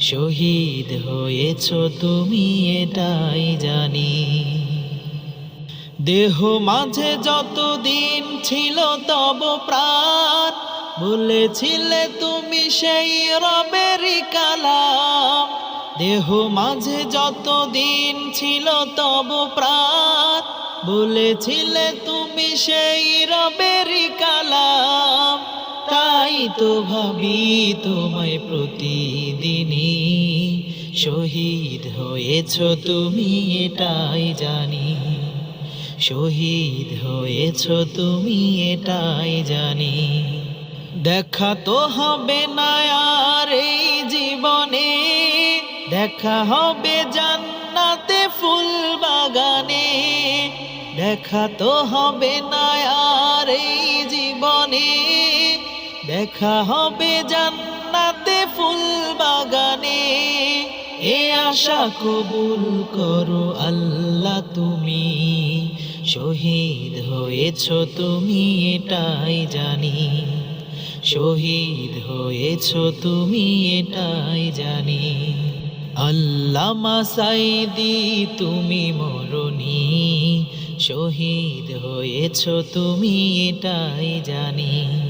শহীদ হয়েছ তুমি এটাই জানি। দেহ মাঝে যতদিন ছিল তব প্রাণ, বলেছিলে তুমি সেই রবেরই কালাম। দেহ মাঝে যতদিন ছিল তব প্রাণ, বলেছিলে তুমি সেই রবেরই কালাম। তাই তো ভাবি তোমায় প্রতিদিনই। শহীদ হয়েছ তুমি, এটাই জানি। শহীদ হয়েছ তুমি, এটাই জানি। দেখা তো হবে না এই জীবনে। দেখা হবে জান্নাতে ফুল বাগানে। দেখা তো হবে না এই জীবনে। দেখা হবে জান্নাতে ফুল বাগানে। এ আশা কবুল করো আল্লাহ তুমি। শহীদ হয়েছ তুমি, এটাই জানি। শহীদ হয়েছ তুমি, এটাই জানি। আল্লামা সাইদি, তুমি মরণি। শহীদ হয়েছ তুমি, এটাই জানি।